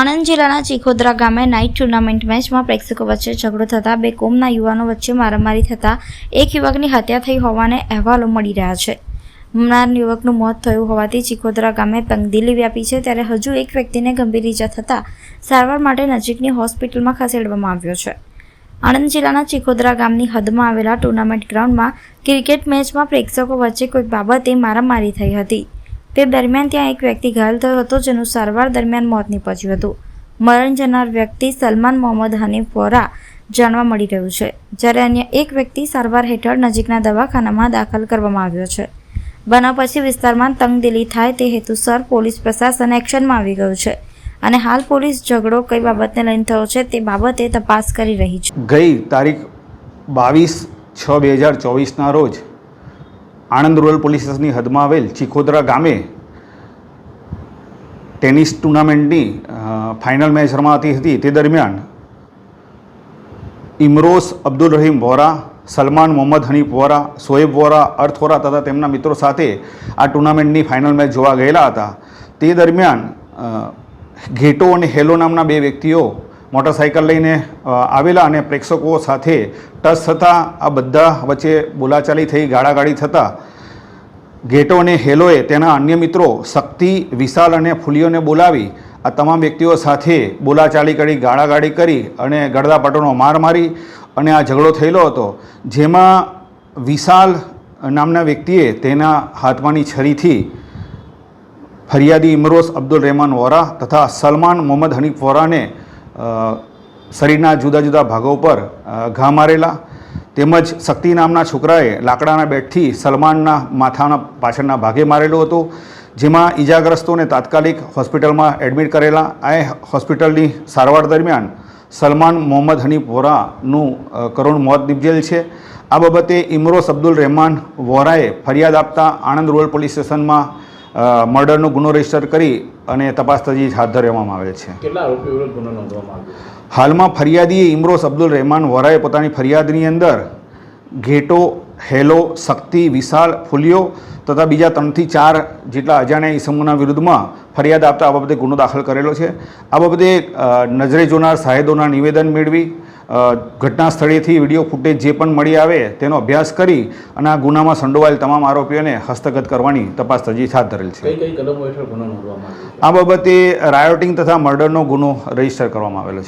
આણંદ જિલ્લાના ચીખોદરા ગામે night tournament મેચમાં પ્રેક્ષકો વચ્ચે ઝઘડો થતાં બે કોમના યુવાનો વચ્ચે મારામારી થતાં એક યુવકની હત્યા થઈ હોવાને અહેવાલો મળી રહ્યા છે. મરનાર યુવકનું મોત થયું હોવાથી ચીખોદરા ગામે તંગદિલી વ્યાપી છે ત્યારે હજુ એક વ્યક્તિને ગંભીર ઇજા થતાં સારવાર માટે નજીકની હોસ્પિટલમાં ખસેડવામાં આવ્યો છે. આણંદ જિલ્લાના ચીખોદરા ગામની હદમાં આવેલા ટુર્નામેન્ટ ગ્રાઉન્ડમાં ક્રિકેટ મેચમાં પ્રેક્ષકો વચ્ચે કોઈક બાબતે મારામારી થઈ હતી. તે દરમિયાન ત્યાં એક વ્યક્તિ ઘાયલ થયો હતો જેનું સારવાર દરમિયાન મોત નીપજ્યું હતું. મરણ જનાર વ્યક્તિ સલમાન મોહમ્મદ હનીફ વોરા જાણવા મળી રહ્યું છે, જ્યારે અન્ય એક વ્યક્તિ સારવાર હેઠળ નજીકના દવાખાનામાં દાખલ કરવામાં આવ્યો છે. બનાવ પછી વિસ્તારમાં તંગદિલી થાય તે હેતુસર પોલીસ પ્રશાસન એક્શનમાં આવી ગયું છે અને હાલ પોલીસ ઝઘડો કઈ બાબતને લઈને થયો છે તે બાબતે તપાસ કરી રહી છે. ગઈ તારીખ બાવીસ છ બે હજાર ચોવીસના રોજ આણંદ રૂરલ પોલીસ હદમાં આવેલ ચીખોદરા ગામે ટેનિસ ટુર્નામેન્ટની ફાઇનલ મેચ રમાતી હતી. તે દરમિયાન ઇમરોઝ અબ્દુલ રહીમ વોરા, સલમાન મોહમ્મદ હનીફ વોરા, સોએબ વોરા, અર્થ વોરા તથા તેમના મિત્રો સાથે આ ટુર્નામેન્ટની ફાઇનલ મેચ જોવા ગયેલા હતા. તે દરમિયાન ઘેટો અને હેલો નામના બે વ્યક્તિઓ મોટરસાઇકલ લઈને આવેલા અને પ્રેક્ષકો સાથે ટચ થતાં આ બધા વચ્ચે બોલાચાલી થઈ, ગાળાગાળી થતાં ગેટો અને હેલોએ તેના અન્ય મિત્રો શક્તિ, વિશાલ અને ફૂલીઓને બોલાવી આ તમામ વ્યક્તિઓ સાથે બોલાચાલી કરી, ગાળાગાળી કરી અને ગળદાપટોનો માર મારી અને આ ઝઘડો થયેલો હતો. જેમાં વિશાલ નામના વ્યક્તિએ તેના હાથમાંની છરીથી ફરિયાદી ઇમરોઝ અબ્દુલ રહેમાન વોરા તથા સલમાન મોહમ્મદ હનીફ વોરાને શરીરના જુદા જુદા ભાગો પર ઘા મારેલા તેમજ શક્તિ નામના છોકરાએ લાકડાના બેટથી સલમાનના માથાના પાછળના ભાગે મારેલો હતો, જેમાં ઈજાગ્રસ્તોને તાત્કાલિક હોસ્પિટલમાં એડમિટ કરેલા. આ હોસ્પિટલની સારવાર દરમિયાન સલમાન મોહમ્મદ હનીફ વોરાનું કરુણ મોત નિપજેલ છે. આ બાબતે ઇમરોસ અબ્દુલ રહેમાન વોરાએ ફરિયાદ આપતા આણંદ રૂરલ પોલીસ સ્ટેશનમાં મર્ડરનો ગુનો રજિસ્ટર કરી અને તપાસ તજવીજ હાથ ધરવામાં આવેલ છે. કેટલા આરોપીઓ વિરુદ્ધ ગુનો નોંધવામાં આવ્યો હાલમાં ફરિયાદીએ ઇમરોસ અબ્દુલ રહેમાન વોરાએ પોતાની ફરિયાદની અંદર ઘેટો હેલો શક્તિ વિશાલ ફુલિયો તથા બીજા ત્રણથી ચાર જેટલા અજાણ્યા ઈસમોના વિરુદ્ધમાં ફરિયાદ આપતા આ બાબતે ગુનો દાખલ કરેલો છે. આ બાબતે નજરે જોનાર સાહેદોના નિવેદન મેળવી ઘટના સ્થળેથી વીડિયો ફૂટેજ જે પણ મળી આવે તેનો અભ્યાસ કરી અને આ ગુનામાં સંડોવાયેલ તમામ આરોપીઓને હસ્તગત કરવાની તપાસ તજવીજ હાથ ધરેલ છે. આ બાબતે રાયોટિંગ તથા મર્ડરનો ગુનો રજિસ્ટર કરવામાં આવેલો છે.